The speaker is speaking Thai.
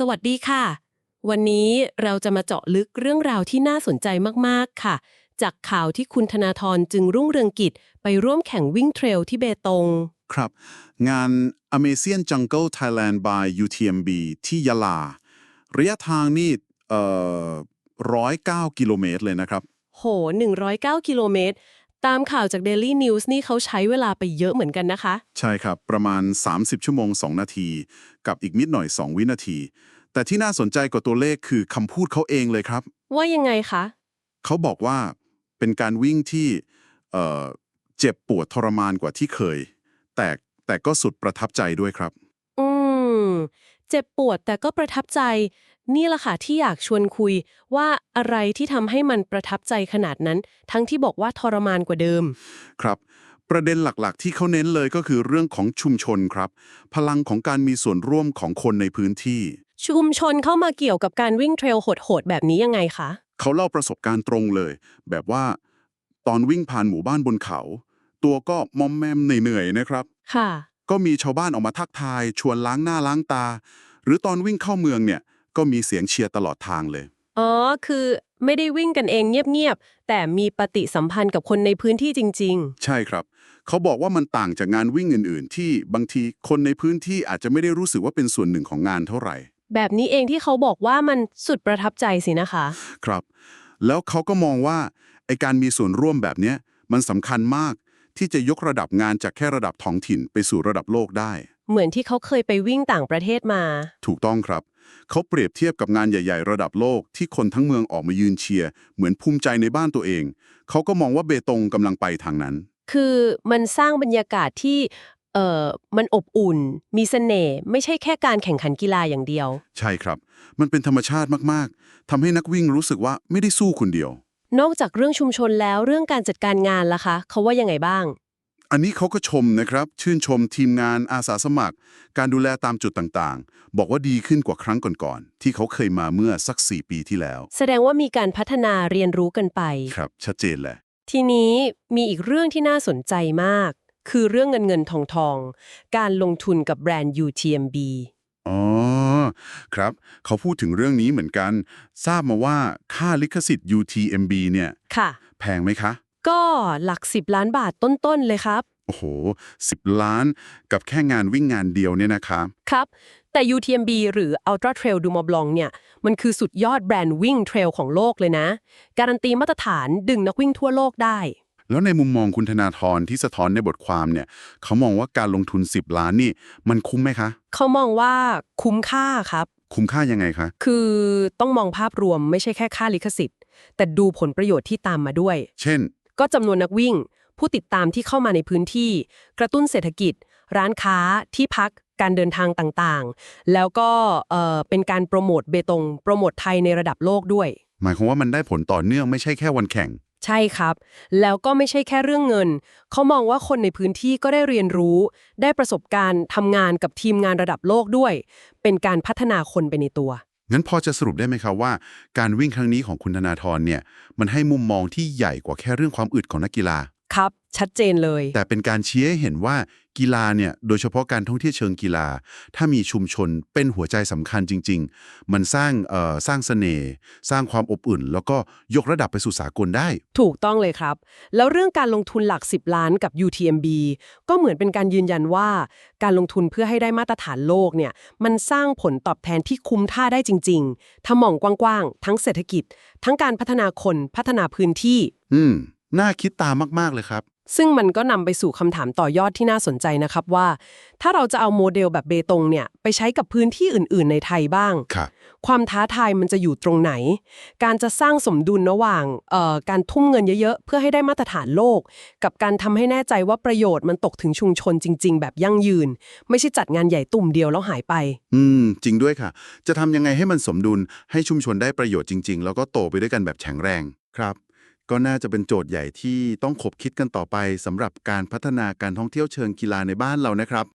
สวัสดีค่ะ วันนี้เราจะมาเจาะลึกเรื่องราวที่น่าสนใจมากๆค่ะ จากข่าวที่คุณธนาธรจึงรุ่งเรืองกิจ ไปร่วมแข่งวิ่งเทรลที่เบตง ครับ งาน Amazing Jungle Thailand by UTMB ที่ยะลา ระยะทางนี่เอ่อ109 กิโลเมตรเลยนะครับ โห 109 กิโลเมตร ตามข่าวจาก Daily News นี่เขาใช้เวลาไปเยอะเหมือนกันนะคะ ใช่ครับ ประมาณ 30 ชั่วโมง 2 นาที กับอีกนิดหน่อย 2 วินาที แต่ที่น่าสนใจกว่าตัวเลขคือคำพูดเขาเองเลยครับ ว่ายังไงคะ เขาบอกว่าเป็นการวิ่งที่เอ่อเจ็บปวดทรมานกว่าที่เคย แต่แต่ก็สุดประทับใจด้วยครับ อืม เจ็บปวดแต่ก็ประทับใจ นี่แหละค่ะที่อยากชวนคุยว่าอะไรที่ทำให้มันประทับใจขนาดนั้น ทั้งที่บอกว่าทรมานกว่าเดิม ครับ ประเด็นหลักๆ ที่เขาเน้นเลยก็คือเรื่องของชุมชนครับ พลังของการมีส่วนร่วมของคนในพื้นที่ ชุมชนเข้ามาเกี่ยวกับการวิ่งเทรลโหดๆแบบนี้ยังไงคะ เขาเล่าประสบการณ์ตรงเลย แบบว่า ตอนวิ่งผ่านหมู่บ้านบนเขา ตัวก็มอมแมมเหนื่อยๆนะครับ ค่ะ ก็มีชาวบ้านออกมาทักทาย ชวนล้างหน้าล้างตา หรือตอนวิ่งเข้าเมืองเนี่ย ก็มีเสียงเชียร์ตลอดทางเลย อ๋อ คือไม่ได้วิ่งกันเองเงียบๆ แต่มีปฏิสัมพันธ์กับคนในพื้นที่จริง ใช่ครับ เขาบอกว่ามันต่างจากงานวิ่งอื่น ๆ ที่บางทีคนในพื้นที่อาจจะไม่ได้รู้สึกว่าเป็นส่วนหนึ่งของงานเท่าไหร่ ๆ แบบนี้เองที่เขาบอกว่ามันสุดประทับใจสินะคะ ครับ แล้วเขาก็มองว่าไอการมีส่วนร่วมแบบเนี้ยมันสำคัญมาก ที่จะยกระดับงานจากแค่ระดับท้องถิ่นไปสู่ระดับโลกได้ เหมือนที่เขาเคยไปวิ่งต่างประเทศมา ถูกต้องครับ เขาเปรียบเทียบกับงานใหญ่ ๆ ระดับโลกที่คนทั้งเมืองออกมายืนเชียร์ เหมือนภูมิใจในบ้านตัวเอง เขาก็มองว่าเบตงกำลังไปทางนั้น คือมันสร้างบรรยากาศที่เอ่อมันอบอุ่น มีเสน่ห์ไม่ใช่แค่การแข่งขันกีฬาอย่างเดียว ใช่ครับ มันเป็นธรรมชาติมาก ๆทำให้นักวิ่งรู้สึกว่าไม่ได้สู้คนเดียว นอกจากเรื่องชุมชนแล้วเรื่องการจัดการงานล่ะคะเขาว่ายังไงบ้าง อันนี้เขาก็ชมนะครับ ชื่นชมทีมงานอาสาสมัคร การดูแลตามจุดต่างๆ บอกว่าดีขึ้นกว่าครั้งก่อนๆที่เขาเคยมาเมื่อสัก 4 ปีที่แล้ว แสดงว่ามีการพัฒนาเรียนรู้กันไป ครับ ชัดเจนแหละ ทีนี้มีอีกเรื่องที่น่าสนใจมาก คือเรื่องเงินเงินทองทอง การลงทุนกับแบรนด์ UTMB อ๋อ ครับ เขาพูดถึงเรื่องนี้เหมือนกัน ทราบมาว่าค่าลิขสิทธิ์ UTMB เนี่ยค่ะ แพงไหมคะ ก็หลัก 10 ล้านบาทต้น ๆ เลยครับ โอ้โห 10 ล้านกับแค่งานวิ่งงานเดียวเนี่ยนะครับครับ แต่ UTMB หรือ Ultra Trail du Mont Blanc เนี่ย มันคือสุดยอดแบรนด์วิ่งเทรลของโลกเลยนะ การันตีมาตรฐานดึงนักวิ่งทั่วโลกได้ แล้วในมุมมองคุณธนาธรที่สะท้อนในบทความเนี่ย เขามองว่าการลงทุน 10 ล้านนี่ มันคุ้มไหมคะ เขามองว่าคุ้มค่าครับ คุ้มค่ายังไงคะ คือต้องมองภาพรวมไม่ใช่แค่ค่าลิขสิทธิ์ แต่ดูผลประโยชน์ที่ตามมาด้วย เช่น ก็จำนวนนักวิ่ง ผู้ติดตามที่เข้ามาในพื้นที่ กระตุ้นเศรษฐกิจ ร้านค้าที่พักการเดินทางต่างๆ แล้วก็เอ่อเป็นการโปรโมทเบตงโปรโมทไทยในระดับโลกด้วย หมายความว่ามันได้ผลต่อเนื่องไม่ใช่แค่วันแข่ง ใช่ครับ แล้วก็ไม่ใช่แค่เรื่องเงิน เขามองว่าคนในพื้นที่ก็ได้เรียนรู้ ได้ประสบการณ์ทำงานกับทีมงานระดับโลกด้วย เป็นการพัฒนาคนไปในตัว งั้นพอจะสรุปได้ไหมครับว่า การวิ่งครั้งนี้ของคุณธนาธรเนี่ย มันให้มุมมองที่ใหญ่กว่าแค่เรื่องความอึดของนักกีฬา ครับ ชัดเจนเลย แต่เป็นการชี้ให้เห็นว่ากีฬาเนี่ยโดยเฉพาะการท่องเที่ยวเชิงกีฬา ถ้ามีชุมชนเป็นหัวใจสำคัญจริง ๆ มันสร้างเอ่อสร้างเสน่ห์สร้างความอบอุ่น แล้วก็ยกระดับไปสู่สากลได้ ถูกต้องเลยครับ แล้วเรื่องการลงทุนหลัก 10 ล้านกับ UTMB ก็เหมือนเป็นการยืนยันว่า การลงทุนเพื่อให้ได้มาตรฐานโลกเนี่ยมันสร้างผลตอบแทนที่คุ้มค่าได้จริง ๆถ้ามองกว้างๆทั้งเศรษฐกิจ ทั้งการพัฒนาคนพัฒนาพื้นที่ อืม น่าคิดตามมาก ๆ เลยครับ ซึ่งมันก็นำไปสู่คำถามต่อยอดที่น่าสนใจนะครับว่า ถ้าเราจะเอาโมเดลแบบเบตงเนี่ยไปใช้กับพื้นที่อื่น ๆ ในไทยบ้าง ครับ ความท้าทายมันจะอยู่ตรงไหน การจะสร้างสมดุลระหว่างเอ่อการทุ่มเงินเยอะ ๆ เพื่อให้ได้มาตรฐานโลก กับการทำให้แน่ใจว่าประโยชน์มันตกถึงชุมชนจริง ๆ แบบยั่งยืน ไม่ใช่จัดงานใหญ่ตุ่มเดียวแล้วหายไป อืม จริงด้วยค่ะ จะทำยังไงให้มันสมดุลให้ชุมชนได้ประโยชน์จริง ๆ แล้วก็โตไปด้วยกันแบบแข็งแรง ครับ ก็น่าจะเป็นโจทย์ใหญ่ที่ต้องขบคิดกันต่อไปสำหรับการพัฒนาการท่องเที่ยวเชิงกีฬาในบ้านเรานะครับ